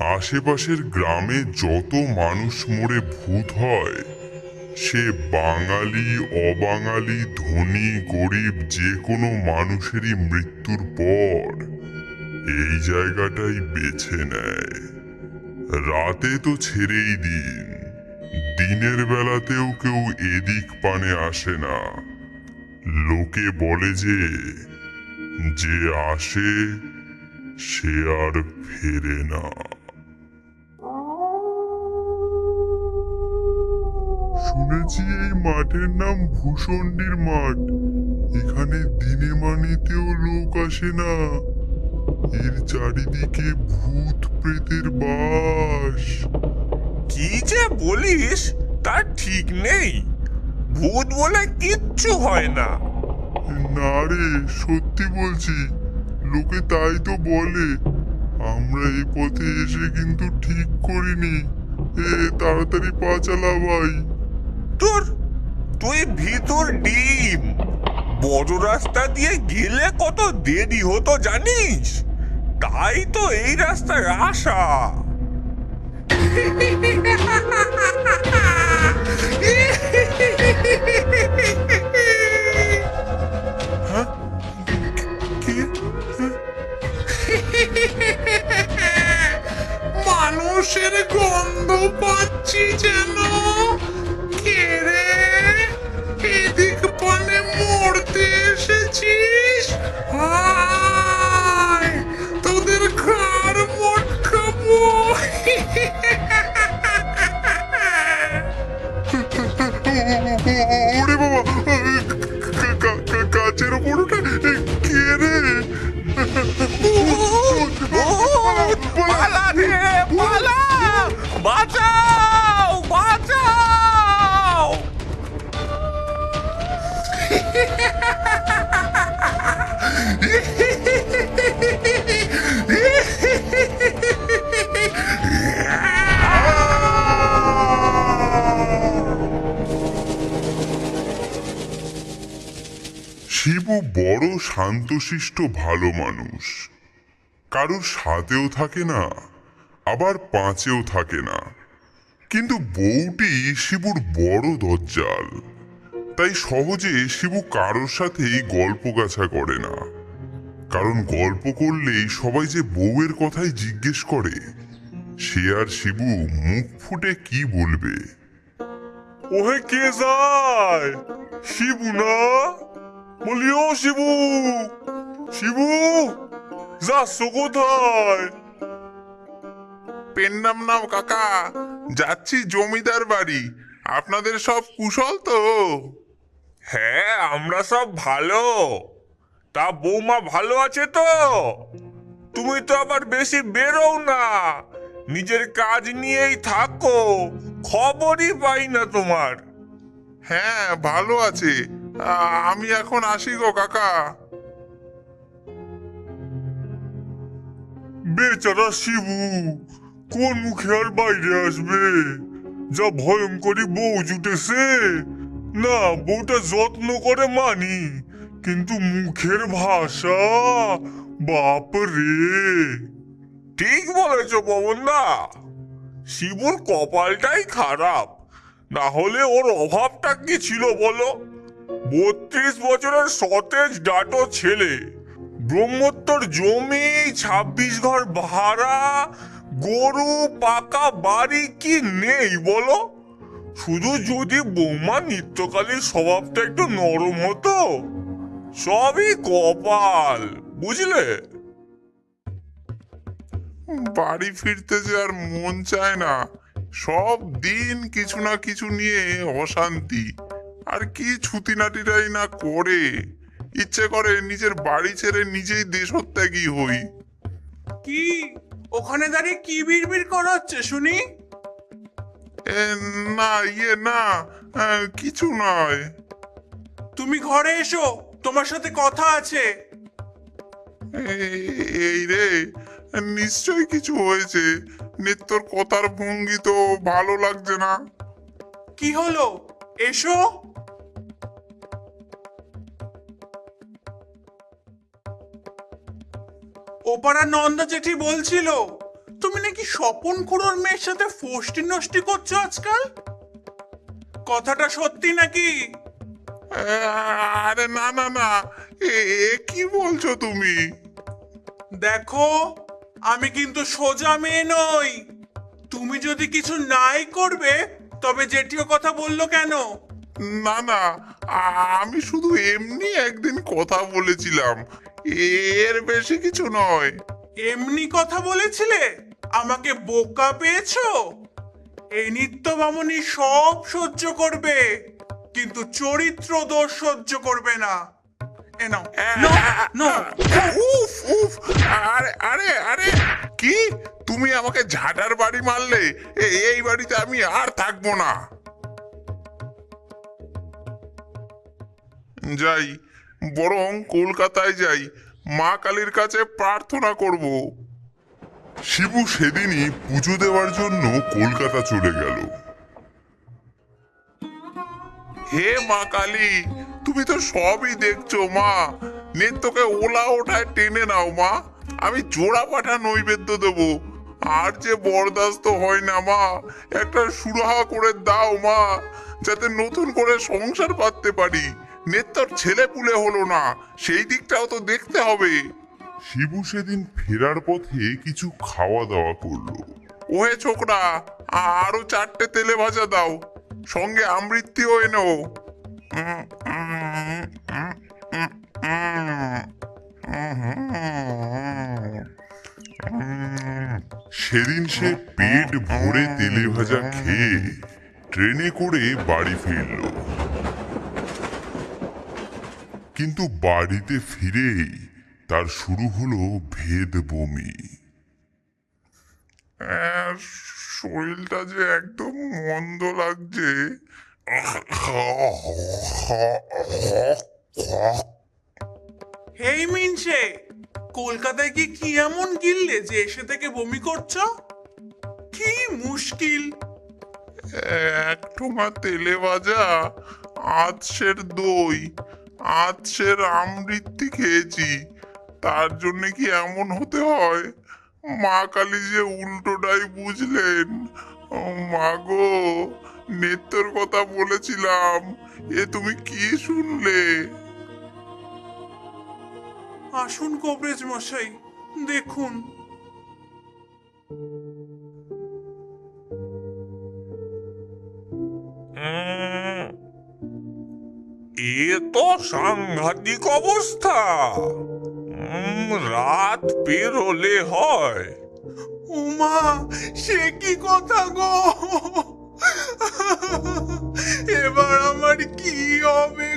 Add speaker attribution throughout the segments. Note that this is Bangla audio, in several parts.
Speaker 1: আশেপাশের গ্রামে যত মানুষ মরে ভূত হয়, সে বাঙালি, অবাঙালি, ধনী, গরিব যে কোনো মানুষেরই মৃত্যুর পর এই জায়গাটাই বেছে নেয়। রাতে তো ছেড়েই দিন, দিনের বেলাতেও কেউ এদিক পানে আসে না। লোকে বলে যে যে আসে সে আর ফেরে না। শুনেছি এই মাঠের নাম ভূষণ্ডির মাঠ। এখানে দিনে মানেতেও লোক আসে না। এর চারিদিকে ভূত প্রেতের বাস।
Speaker 2: কি যে বলিস তার ঠিক নেই। ভূত বলে কিচ্ছু হয় না।
Speaker 1: না রে সত্যি বলছি লোকে তাই তো বলে। আমরা এই পথে এসে কিন্তু ঠিক করিনি। এ তাড়াতাড়ি পা চালা ভাই।
Speaker 2: তোর তুই ভিতর ডিম। বড় রাস্তা দিয়ে গেলে কত দেরি হতো জানিস? তাই তো এই রাস্তায় আসা হ্যাঁ?
Speaker 3: মানুষের গন্ধ পাচ্ছি যেন।
Speaker 1: 啊！শান্তশিষ্ট ভালো মানুষ। কারোর সাথেও থাকে না, আবার পাঁচেও থাকে না। কিন্তু বউটি শিবুর বড় দজ্জাল। তাই সহজে শিবু কারোর সাথেই গল্প গাছা করে না। কারণ গল্প করলেই সবাই যে বউয়ের কথাই জিজ্ঞেস করে, সে আর শিবু মুখ ফুটে কি বলবে?
Speaker 2: ওহে কে যায়? শিবু না? বলি ও শিবু। শিবু, যাচ্ছ কোথায়?
Speaker 4: পেন নাম কাকা। যাচ্ছি জমিদার বাড়ি। আপনাদের সব কুশল তো?
Speaker 2: হ্যাঁ আমরা সব ভালো। তা বৌমা ভালো আছে তো? তুমি তো আবার বেশি বেরো না। নিজের কাজ নিয়েই থাকো। খবরই পাই না তোমার।
Speaker 4: হ্যাঁ ভালো আছে। আমি এখন আসি গো, কাকা।
Speaker 2: বেচারা শিবু, কোন মুখে আর বাইরে আসবে? যা ভয়ঙ্করী বউ জুটেছে। না, বউটা যত্ন করে মানি, কিন্তু মুখের ভাষা, বাপ রে। ঠিক বলেছ, পবনদা। শিবুর কপালটাই খারাপ। না হলে ওর অভাবটা কি ছিল বলো? বত্রিশ বছরের সতেজ ডাটো ছেলে। ব্রহ্মোত্তর জমি, ছাব্বিশ ঘর ভাড়া, গরু, পাকা বাড়ি কি নেই বলো? শুধু যদি বৌমা নিত্যকালীন স্বভাবটা একটু নরম হতো? সবই কপাল, বুঝলে?
Speaker 4: বাড়ি ফিরতে যে আর মন চায় না, সব দিন কিছু না কিছু নিয়ে অশান্তি। আর কি ছুতিনাটিরাই না করে। ইচ্ছে করে নিজের বাড়ি ছেড়ে নিজেই দেশত্যাগী হই।
Speaker 3: কি? ওখানে দাঁড়িয়ে কি বিড়বিড় করা হচ্ছে শুনি
Speaker 4: না ইয়ে না কিছু নয়।
Speaker 3: তুমি ঘরে এসো তোমার সাথে কথা আছে।
Speaker 4: এই- রে নিশ্চয়ই কিছু হয়েছে। নিত্যর কথার ভঙ্গি তো ভালো লাগছে না।
Speaker 3: কি হলো? এসো। ওপাড়ার নন্দা জেঠি বলছিল তুমি নাকি স্বপন খুড়োর মেয়ের সাথে ফষ্টি নষ্টি করছ আজকাল? কথাটা সত্যি নাকি?
Speaker 4: আরে না না না এ এ কি বলছো তুমি?
Speaker 3: দেখো আমি কিন্তু সোজা মেয়ে নই। তুমি যদি কিছু নাই করবে তবে জেঠিও কথা বলল কেন?
Speaker 4: না না আমি শুধু এমনি একদিন কথা বলেছিলাম। এর বেশি কিছু নয়।
Speaker 3: এমনি কথা বলেছিলে? আমাকে বোকা পেয়েছ? এই নিত্য বামনি সব সহ্য করবে কিন্তু চরিত্র দোষ সহ্য করবে না। এ নাও। নো নো
Speaker 4: উফ উফ। আরে আরে আরে। কি? তুমি আমাকে ঝাঁটার বাড়ি মারলে? এই বাড়িতে আমি আর থাকব না। যাই। বরং কলকাতায় যাই, মা কালীর কাছে প্রার্থনা করব।
Speaker 1: শিবু সেদিনই পুজো দেওয়ার জন্য কলকাতা চলে গেল।
Speaker 4: হে মা কালী, তুমি তো সবই দেখছ মা। নেত্রকে ওলা ওঠায় টেনে নাও মা। আমি জোড়া পাঠা নৈবেদ্য দেব। আর যে বরদাস্ত হয় না মা, একটা সুরাহা করে দাও মা, যাতে নতুন করে সংসার পাততে পারি। নেত্রর ছেলে পুলে হলো না সেই দিকটাও তো দেখতে হবে।
Speaker 1: শিবু সেদিন ফেরার পথে কিছু খাওয়া দাওয়া করল।
Speaker 4: ওহে ছোকরা আরও চারটে তেলে ভাজা দাও সঙ্গে আমৃত্যিও এনো।
Speaker 1: সেদিন সে পেট ভরে তেলে ভাজা খেয়ে ট্রেনে করে বাড়ি ফিরল। কিন্তু বাড়িতে ফিরেই তার শুরু হলো ভেদ বমি।
Speaker 4: শরীরটা যে একদম মন্দ লাগছে।
Speaker 3: হেই মিনসে কলকাতায় কি কি এমন গিললে যে এসে থেকে বমি করছ? কি মুশকিল।
Speaker 4: এক ঠোঙা তেলে ভাজা আতসের দই আতসের আমৃত্যি খেয়েছি। তার জন্য কি এমন হতে হয়? মা কালী যে উল্টোটাই বুঝলেন। মা গো নেত্রর কথা বলেছিলাম, এ তুমি কি শুনলে?
Speaker 3: আসুন কবরেজ মশাই, দেখুন।
Speaker 2: এ তো সাংঘাতিক অবস্থা। রাত পেরোলে হয়।
Speaker 3: উমা, সে কি কথা গো? এবার আমার কি হবে?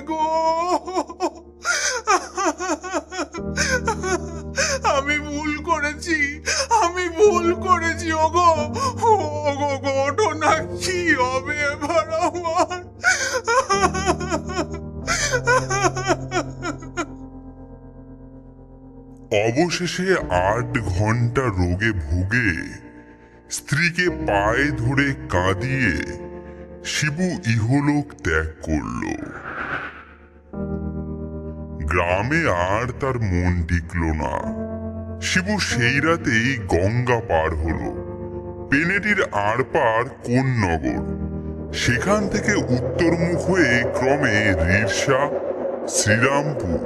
Speaker 1: অবশেষে আট ঘণ্টা রোগে ভুগে, স্ত্রীকে পায়ে ধরে কাঁদিয়ে শিবু ইহলোক ত্যাগ করল। গ্রামে আর তার মন টিকল না। শিবু সেই রাতেই গঙ্গা পার হলো। পেনেটির আর পার কোন নগর সেখান থেকে উত্তরমুখ হয়ে ক্রমে রিরসা, শ্রীরামপুর,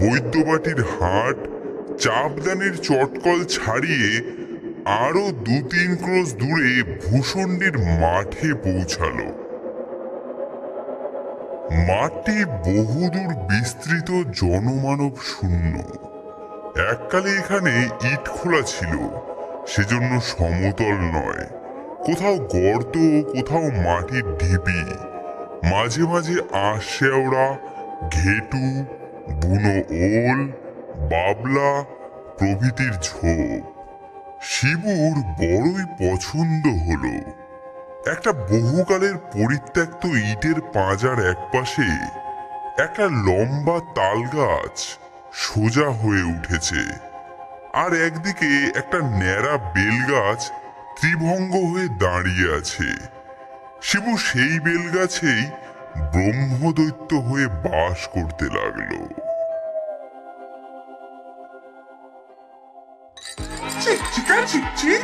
Speaker 1: বৈদ্যবাটির হাট চাপদানের চটকল ছাড়িয়ে আরও দু তিন ক্রোশ দূরে ভূষণ্ডির মাঠে পৌঁছালো। মাঠটি বহুদূর বিস্তৃত জনমানব শূন্য। এককালে এখানে ইট খোলা ছিল, সেজন্য সমতল নয়। কোথাও গর্ত কোথাও মাটির ঢিপি মাঝে মাঝে আশেওড়া ঘেটু, বুনো ওল বাবলা প্রভৃতির ঝোপ। শিবুর বড়ই পছন্দ হলো। একটা বহুকালের পরিত্যক্ত ইটের পাঁজার একপাশে একটা লম্বা তাল গাছ সোজা হয়ে উঠেছে। আর একদিকে একটা ন্যাড়া বেল গাছ ত্রিভঙ্গ হয়ে দাঁড়িয়ে আছে। শিবু সেই বেল গাছেই ব্রহ্মদৈত্য হয়ে বাস করতে লাগল।
Speaker 3: ছি,
Speaker 4: চিকা চিক চিক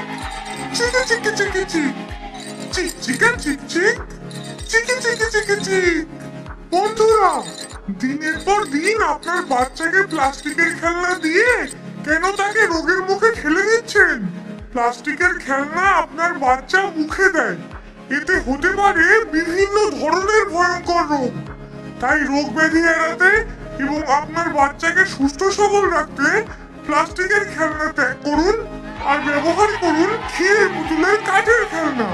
Speaker 4: চিকি চিকি চিকি চিক চিক চিকা চিক চিক চিকি চিকি চিকি চিক বন্ধুরা দিনের পর দিন আপনার বাচ্চাকে প্লাস্টিকের খেলনা দিয়ে কেন তাকে রোগের মুখে ঠেলে দিচ্ছেন? প্লাস্টিকের খেলনা আপনার বাচ্চা মুখে দেয়। এতে হতে পারে বিভিন্ন ধরনের ভয়ঙ্কর রোগ। তাই রোগ ব্যাধি এড়াতে এবং আপনার বাচ্চাকে সুস্থ সবল রাখতে প্লাস্টিকের খেলনা ত্যাগ করুন আর ব্যবহার করুন ক্ষীরের পুতুলের কাঠের খেলনা।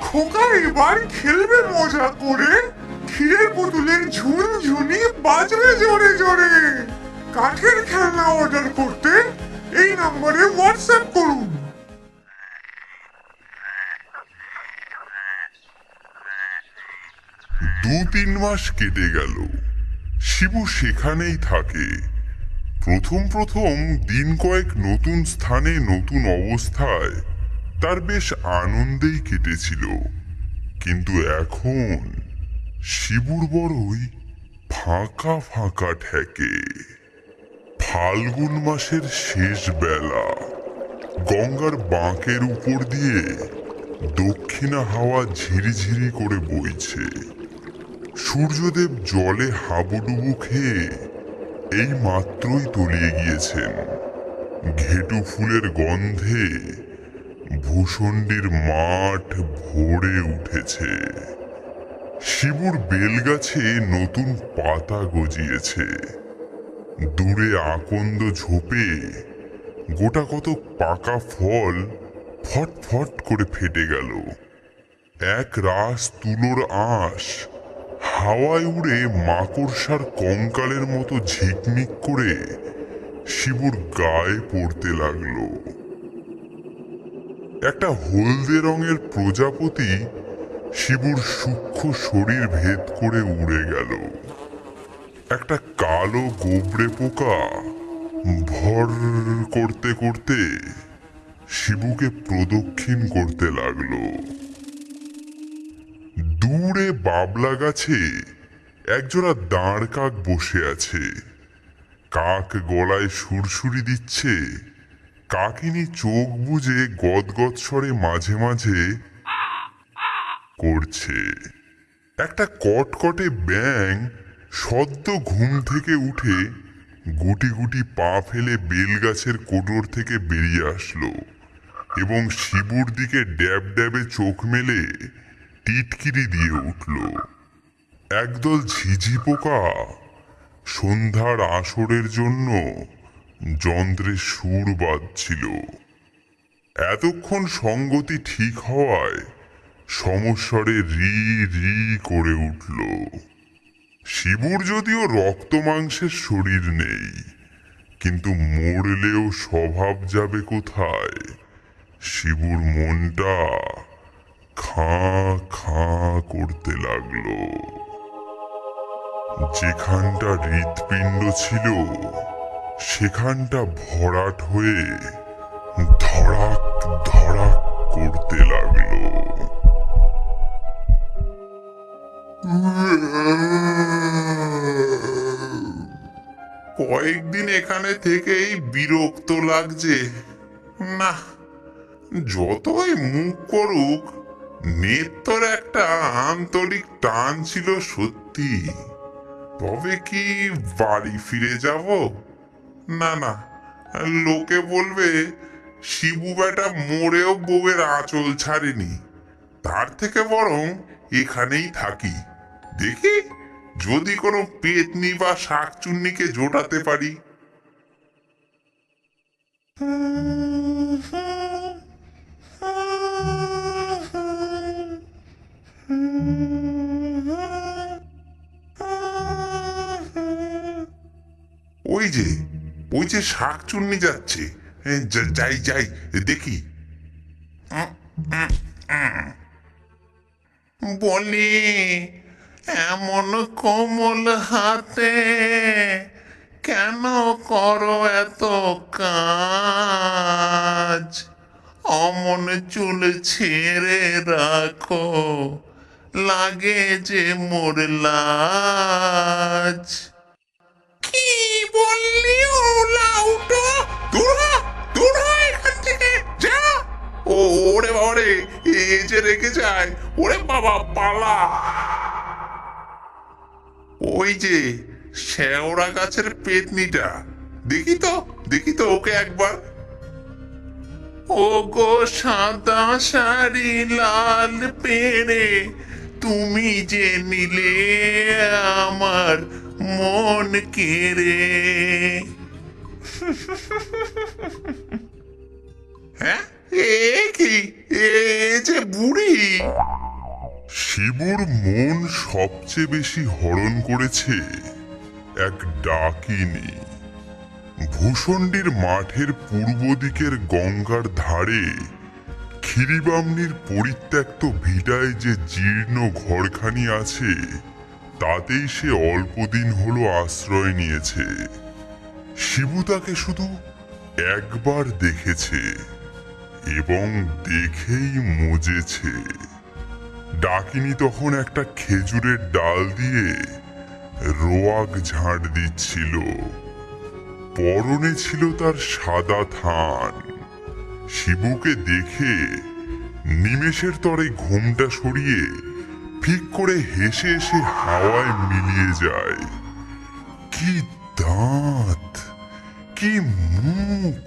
Speaker 4: খোকা এবার খেলবে মজা করে। ক্ষীরের পুতুলের ঝুনঝুনি বাজবে জোরে জোরে। কাঠের খেলনা অর্ডার করতে এই নম্বরে হোয়াটসঅ্যাপ করুন।
Speaker 1: দু তিন মাস কেটে গেল। শিবু সেখানেই থাকে। প্রথম প্রথম দিন কয়েক নতুন স্থানে নতুন অবস্থায়। তার বেশ আনন্দেই কেটেছিল। কিন্তু এখন শিবুর বড়ই ফাঁকা ফাঁকা ঠেকে। ফাল্গুন মাসের শেষ বেলা গঙ্গার বাঁকের উপর দিয়ে দক্ষিণা হাওয়া ঝিরিঝিরি করে বইছে। সূর্যদেব জলে হাবুডুবু খেয়ে এই মাত্রই তলিয়ে গিয়েছেন। ঘেটু ফুলের গন্ধে ভূষণ্ডির মাঠ ভরে উঠেছে। শিবুর বেলগাছে নতুন পাতা গজিয়েছে। দূরে আকন্দ ঝোপে গোটা কত পাকা ফল ফট ফট করে ফেটে গেল। এক রাস তুলোর আঁশ হাওয়ায় উড়ে মাকড়সার কঙ্কালের মতো ঝিকমিক করে শিবুর গায়ে পড়তে লাগল। একটা হলদে রঙের প্রজাপতি শিবুর সূক্ষ্ম শরীর ভেদ করে উড়ে গেল। একটা কালো গোবরে পোকা ভর করতে করতে শিবুকে প্রদক্ষিণ করতে লাগল। দূরে বাবলা গাছে একজোড়া দাঁড় কাক বসে আছে। কাক গলায় সুরসুরি দিচ্ছে। কাকিনী চোখ বুজে গদগদ স্বরে মাঝে মাঝে করছে। একটা কটকটে ব্যাং সদ্য ঘুম থেকে উঠে গুটি গুটি পা ফেলে বেলগাছের কোটর থেকে বেরিয়ে আসলো এবং শিবুর দিকে ড্যাব ড্যাবে চোখ মেলে টিটকিরি দিয়ে উঠল। একদল ঝিঝি পোকা সন্ধ্যার আসরের জন্য যন্ত্রে সুর বাজছিল। এতক্ষণ সঙ্গতি ঠিক হওয়ায় সমস্বরে রি রি করে উঠল। শিবুর যদিও রক্ত মাংসের শরীর নেই, কিন্তু মরলেও স্বভাব যাবে কোথায়? শিবুর মনটা খাঁ খাঁ করতে লাগল। যেখানটা হৃৎপিণ্ড ছিল, সেখানটা ভরাট হয়ে ধড়াক ধড়াক করতে লাগল।
Speaker 4: কয়েকদিন এখানে থেকেই বিরক্ত লাগছে। না, যতই মুখ করুক নেত্তর একটা আন্তরিক টান ছিল সত্যি। তবে কি বাড়ি ফিরে যাব? না না। লোকে বলবে, শিবু বেটা মরেও বউয়ের আঁচল ছাড়েনি। তার থেকে বরং এখানেই থাকি। দেখি, যদি কোনো পেতনি বা শাকচুন্নিকে জোটাতে পারি। ওই যে ওই যে শাকচুন্নি যাচ্ছে। যাই যাই, দেখি। বলি, এমন কোমল হাতে কেন করো এত কাজ? অমন চুল ছেড়ে রাখো, লাগে যে মোর লাজ। কি বললি ও লাউটো? দূর হ, এখান থেকে ও ওরে বাবা রে যে রেখে যায় ওরে বাবা পালা। ওই যে শেওড়া গাছের পেতনিটা দেখি তো দেখি তো ওকে একবার। ও গো সাদা শাড়ি লাল পেড়ে তুমি যে নিলে আমার মন কেড়ে। হ্যাঁ? যে বুড়ি।
Speaker 1: শিবুর মন সবচেয়ে বেশি হরণ করেছে এক ডাকিনী। ভূষণ্ডির মাঠের পূর্ব দিকের গঙ্গার ধারে ক্ষিরিবামনির পরিত্যক্ত ভিটায় যে জীর্ণ ঘরখানি আছে তাতেই সে অল্পদিন হলো আশ্রয় নিয়েছে। শিবু তাকে শুধু একবার দেখেছে এবং দেখেই মজেছে। ডাকিনী তখন একটা খেজুরের ডাল দিয়ে রোয়াক ঝাড় দিচ্ছিল। পরনে ছিল তার সাদা থান। শিবুকে দেখে নিমেষের তরে ঘুমটা সরিয়ে ফিক করে হেসে এসে হাওয়ায় মিলিয়ে যায়। কি দাঁত, কি মুখ,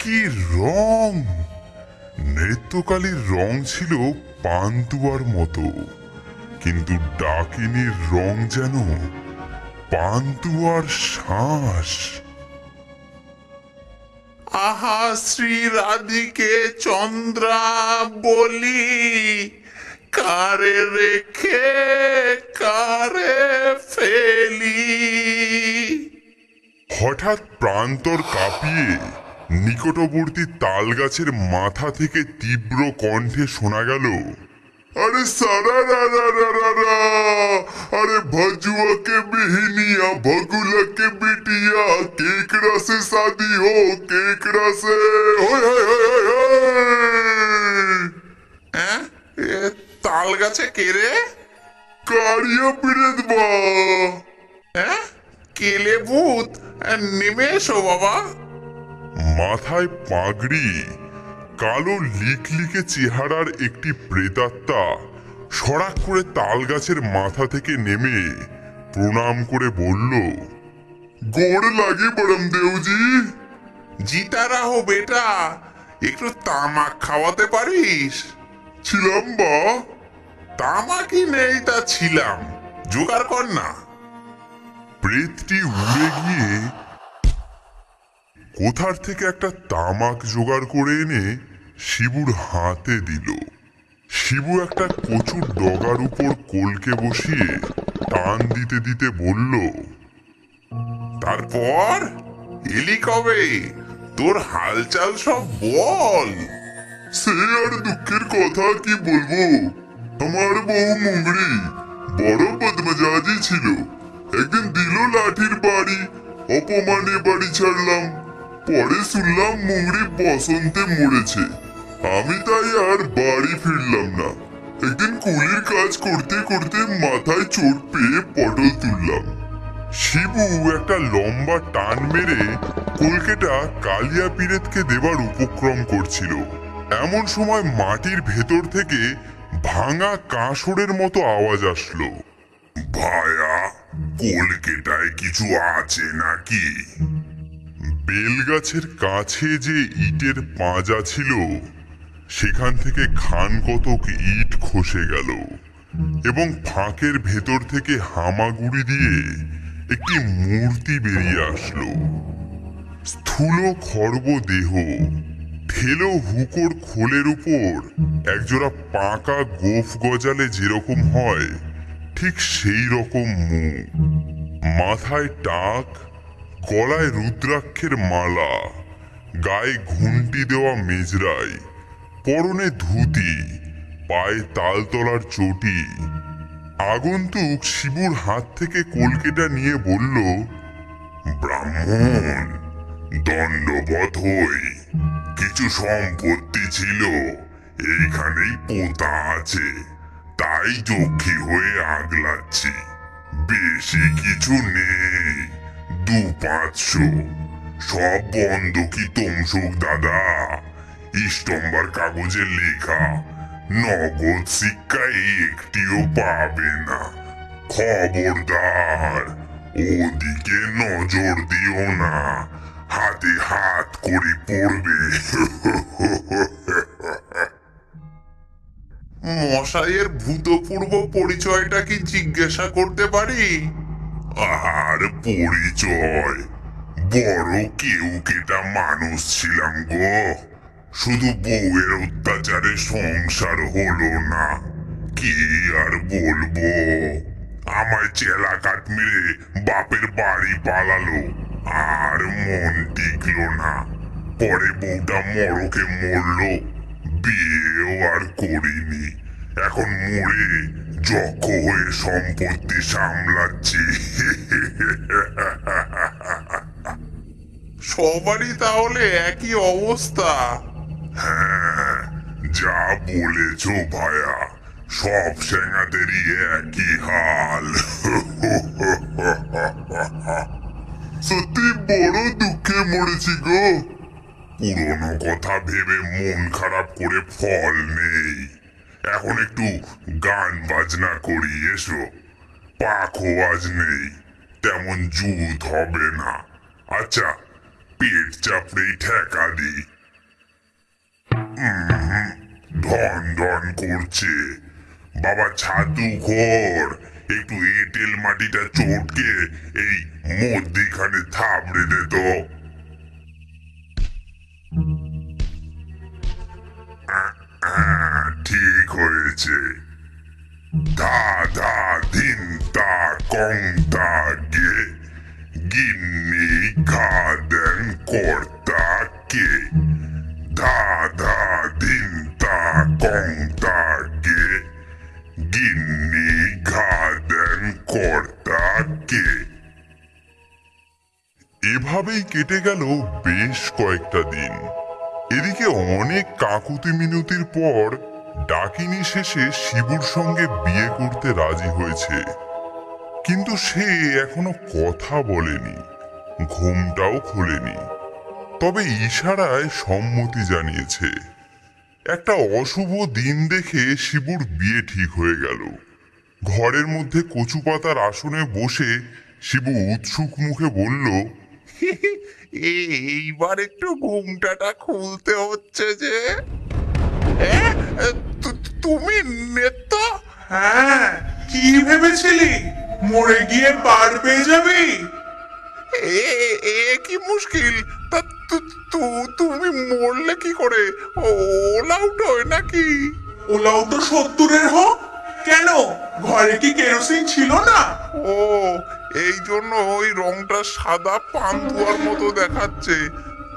Speaker 1: কি রং। নৃত্যকালীর রং ছিল পান্তুয়ার মতো, কিন্তু ডাকিনীর রং যেন পান্তুয়ার শ্বাস।
Speaker 4: আহা শ্রী রাধিকে চন্দ্রা বলি কারে রেখে কারে ফেলি
Speaker 1: হঠাৎ প্রান্তর কাঁপিয়ে নিকটবর্তী তালগাছের মাথা থেকে তীব্র কণ্ঠে শোনা গেল अरे सारा रा रा रा रा रा अरे भजुआ के बिहनिया भगुला के बिटिया केकड़ा से शादी हो केकड़ा से होय होय होय होय होय
Speaker 4: হ্যাঁ এ তাল গাছে কে রে?
Speaker 1: কারিয়া বিরেদ বা
Speaker 4: হ্যাঁ? কেলে ভূত? নেমে এসো বাবা।
Speaker 1: মাথায় পাগড়ি কালো লিকলিকে চেহারার একটি প্রেতাত্মা সরাক করে তাল গাছের মাথা থেকে নেমে প্রণাম করে বলল গোড় লাগে বড়ম দেওজি
Speaker 4: জিতা রাহো বেটা একটু তামাক খাওয়াতে পারিস?
Speaker 1: ছিলাম বা?
Speaker 4: তামাকই নেই তা ছিলাম। জোগাড় কর না।
Speaker 1: প্রেতটি উড়ে গিয়ে কোথার থেকে একটা তামাক জোগাড় করে এনে শিবুর হাতে দিল। শিবু একটা কচুর ডগার উপর কোলকে বসিয়ে টান দিতে দিতে বলল
Speaker 4: তারপর? এলি কবে? তোর হালচাল সব বল।
Speaker 1: সে আর দুঃখের কথা কি বলব? আমার বউ মুংড়ি বড় বদমজাজি ছিল। একদিন দিল লাঠির বাড়ি অপমানে বাড়ি ছাড়লাম। পরে শুনলাম মুংড়ি বসন্তে মরেছে। আমি তাই আর বাড়ি ফিরলাম না। একদিন কুলির কাজ করতে করতে মাথায় চোট পেয়ে পটল তুললাম। শিবু একটা লম্বা টান মেরে কলকেটা কালিয়া পিরেতকে দেবার উপক্রম করছিল। এমন সময় মাটির ভেতর থেকে ভাঙা কাঁসরের মতো আওয়াজ আসলো।
Speaker 4: ভায়া কলকেটায় কিছু আছে নাকি?
Speaker 1: বেলগাছের কাছে যে ইটের পাঁজা ছিল, সেখান থেকে খান কতক ইট খসে গেল এবং ফাঁকের ভেতর থেকে হামাগুড়ি দিয়ে একটি মূর্তি বেরিয়ে আসলো। স্থূল খর্ব দেহ ঠেলো হুকোর খোলের উপর একজোড়া পাকা গোফ গজালে যেরকম হয়, ঠিক সেই রকম মুখ। মাথায় টাক, গলায় রুদ্রাক্ষের মালা, গায়ে ঘুন্টি দেওয়া মেজরাই, পরনে ধুতি, পায়ে তালতলার চটি। আগন্তুক শিবুর হাত থেকে কলকেটা নিয়ে বলল,
Speaker 4: ব্রাহ্মণ, দণ্ডবধ হই। কিছু সম্পত্তি ছিল। এইখানেই পোতা আছে। তাই যক্ষী হয়ে আগলাচ্ছি। বেশি কিছু নেই। দু পাঁচশো। সব বন্ধ কি তমসুক দাদা
Speaker 1: ইষ্টম্বার কাগজে লেখা। নগদ শিক্ষায় একটিও পাবে না। খবরদার, ওদিকে নজর দিও না। হাতে হাত করে পড়বে।
Speaker 4: মশাইয়ের ভূতপূর্ব পরিচয়টা কি জিজ্ঞাসা করতে পারি?
Speaker 1: আর পরিচয়? বড় কেউ কেটা মানুষ ছিলাম গো। শুধু বউয়ের অত্যাচারে সংসার হলো না। কি আর বলব? আমায় চেলা কাট মেরে বাপের বাড়ি পালালো। আর মন টিকলো না পরে বউটা মরকে মরলো বিয়েও আর করিনি এখন মরে যক্ষ হয়ে সম্পত্তি সামলাচ্ছি
Speaker 4: সবারই তাহলে একই অবস্থা
Speaker 1: হ্যাঁ যা বলেছ ভায়া সব সেনাদেরই একই হাল সত্যি বড় দুঃখে মরেছি গো। পুরনো কথা ভেবে মন খারাপ করে ফল নেই। এখন একটু গান বাজনা করি, এসো। পাখো আজ নেই, তেমন জুত হবে না। আচ্ছা পেট চাপড়েই ঠেকা দিই। ধন ধন করছে। বাবা ছাতু ঘর একটু এঁটেল মাটিটা চটকে এই মধ্যিখানে থাবড়ে দে তো। ঠিক হয়েছে। ধা ধা, ধিন, তা, কং, তা, গে। গিন্নি, ঘা, দেন কর্তা কে। ধা ধা, ধিন, তা, কং, তা গিন্নি দেন কর্তা কে এভাবেই কেটে গেল বেশ কয়েকটা দিন। এদিকে অনেক কাকুতি মিনতির পর ডাকিনী শেষে শিবুর সঙ্গে বিয়ে করতে রাজি হয়েছে। কিন্তু সে এখনও কথা বলেনি, ঘুমটাও খোলেনি। তবে ইশারায় সম্মতি জানিয়েছে। একটা অশুভ দিন দেখে শিবুর বিয়ে ঠিক হয়ে গেল। ঘরের মধ্যে কচু পাতার আসনে বসে শিবু উৎসুক মুখে বলল
Speaker 4: এইবার একটু ঘুমটাটা খুলতে হচ্ছে যে। তুমি
Speaker 3: হ্যাঁ কি ভেবেছিলি? মরে গিয়ে পার পেয়ে যাবি?
Speaker 4: এ এ কি মুশকিল? তা তুমি মরলে কি করে? ওলা উঠোয় নাকি?
Speaker 3: ওলাও তো সত্তরের হোক কেন? ঘরে কি কেরোসিন ছিল না?
Speaker 4: ও এই জন্য ওই রংটা সাদা পান্তুয়ার মতো দেখাচ্ছে।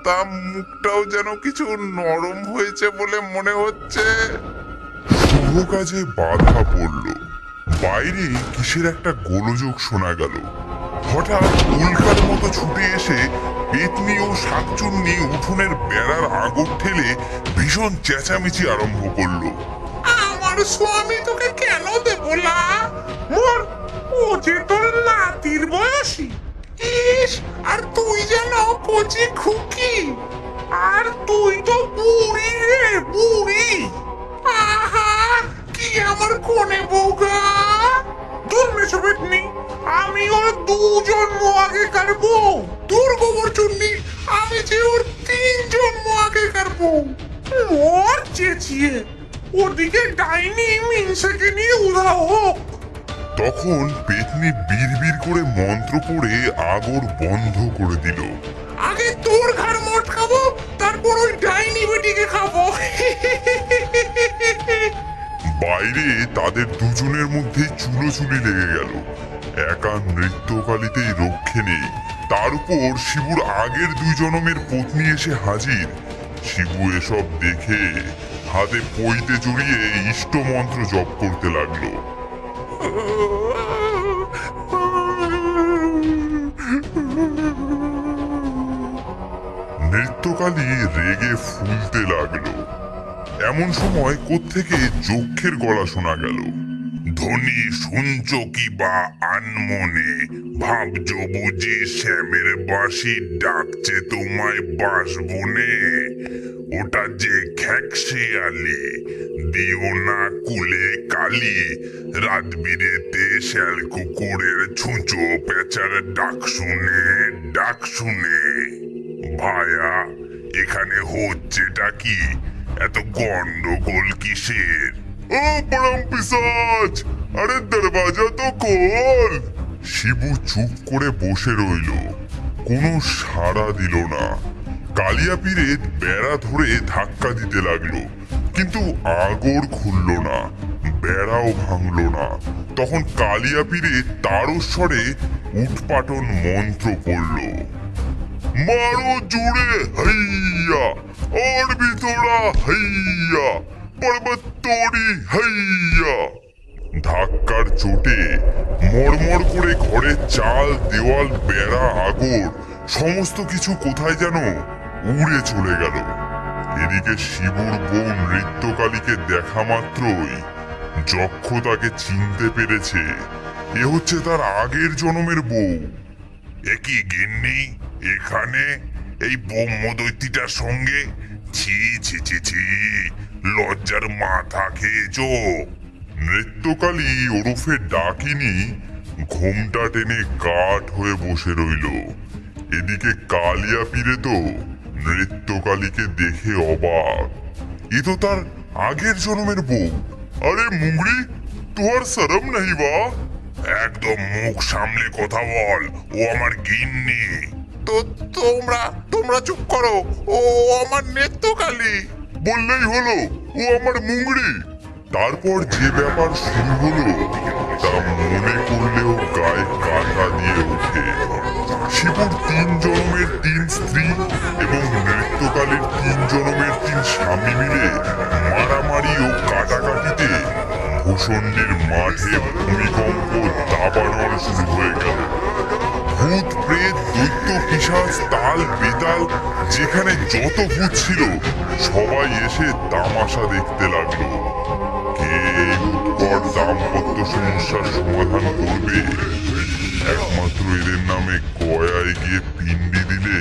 Speaker 4: তা মুখটাও যেন কিছু নরম হয়েছে বলে মনে হচ্ছে।
Speaker 1: শুভ কাজে বাধা পড়ল। বাইরে কিসের একটা গোলযোগ শোনা গেল। হঠাৎ উল্কার মতো ছুটে এসে পেতনি ও শাকচুন্নি উঠোনের বেড়ার আগর ঠেলে ভীষণ চেঁচামেচি আরম্ভ করল।
Speaker 4: আমার স্বামী তোকে কেন দেব না মোর, ও যে তোর নাতির বয়সী। ইস, আর তুই যেন কচি খুকি। আর তুই তো বুড়ি রে, বুড়ি। আহা, কি আমার কোনে বউগা দূর মেছো বেতনি আমি ওর দুজন আগে কাটবো তোর গোবর চুন্নি আমি যে ওর তিনজন আগে কাটবো মর চেঁচিয়ে ওদিকে ডাইনি মিনসেকে নিয়ে উধাও হোক।
Speaker 1: তখন পেতনি বিড়বিড় করে মন্ত্র পড়ে আগর বন্ধ করে দিল।
Speaker 4: আগে তোর ঘর মোট খাব তারপর ওই ডাইনি বেটিকে খাব।
Speaker 1: বাইরে তাদের দুজনের মধ্যে চুলোচুলি লেগে গেল। একা নৃত্যকালিতেই রক্ষে নেই। তার উপর শিবুর আগের দুই জনমের পত্নী এসে হাজির। শিবু এসব দেখে হাতে পইতে জড়িয়ে ইষ্ট মন্ত্র জপ করতে লাগল। নৃত্যকালী রেগে ফুলতে লাগল। এমন সময় কোত্থেকে যক্ষের গলা শোনা গেল। ধ্বনি শুনছ কি বা আনমনে? ভাবছ বুঝি শ্যামের বাঁশি ডাকছে তোমায় বাসবনে? ওটা যে খ্যাকশিয়ালি দিও না কুলে কালি। রাত বিরেতে শ্যাল কুকুরের ছুঁচো পেঁচার ডাক শুনে ডাক শুনে। ভায়া, এখানে হচ্ছেটা কি? এত গন্ডগোল কিসের? ও পরম পিসাচ! আরে দরবাজা তো খোল! শিবু চুপ করে বসে রইল। কোনো সাড়া দিল না। কালিয়া পীরে বেড়া ধরে ধাক্কা দিতে লাগল। কিন্তু আগর খুলল না, বেড়াও ভাঙল না। তখন কালিয়া পীরে তারস্বরে উৎপাটন মন্ত্র পড়ল, মারো জুড়ে, হাইয়া আর थोड़ा হাইয়া পর্বত তোড়ি হাইয়া। ধাক্কার চোটে মরমর করে ঘরের চাল, দেওয়াল, বেড়া, আগর, সমস্ত কিছু কোথায় যেন উড়ে চলে গেল। এদিকে শিবুর বউ নৃত্যকালীকে দেখা মাত্রই যক্ষ তাকে চিনতে পেরেছে। এ হচ্ছে তার আগের জন্মের বউ। একই গিন্নি? এখানে এই ব্রহ্মদৈত্যিটার সঙ্গে ছি ছি ছি ছি। লজ্জার মাথা খেয়েছো? নৃত্যকালী ওরফে ডাকিনি ঘোমটা টেনে কাঠ হয়ে বসে রইল। এদিকে কালিয়া পীরে তো নৃত্যকালীকে দেখে অবাক। এ তো তার আগের জন্মের বউ। আরে মুংড়ি তোর শরম নাহি বা? একদম মুখ সামলে কথা বল, ও আমার গিন্নি। তো তোমরা তোমরা চুপ করো। ও আমার নেত্যকালী বললেই হলো, ও আমার মুংড়ি। তারপর যে ব্যাপার শুরু হলো, তা মনে করলেও গায়ে কাঁটা দিয়ে ওঠে। শিবুর তিন জন্মের তিন স্ত্রী এবং নৃত্যকালের তিন জন্মের তিন স্বামী মিলে মারামারি ও কাটাকাটিতে ভূষণ্ডের মাঠে ভূমিকম্প দাবানল শুরু হয়ে গেল। ভূত, প্রেত, দৈত্য, পিশাচ, তাল, বেতাল, যেখানে যত ভূত ছিল, সবাই এসে তামাশা দেখতে লাগল। কে উৎকট দাম্পত্য সমস্যার সমাধান করবে? একমাত্র এদের নামে গয়ায় গিয়ে পিণ্ডি দিলে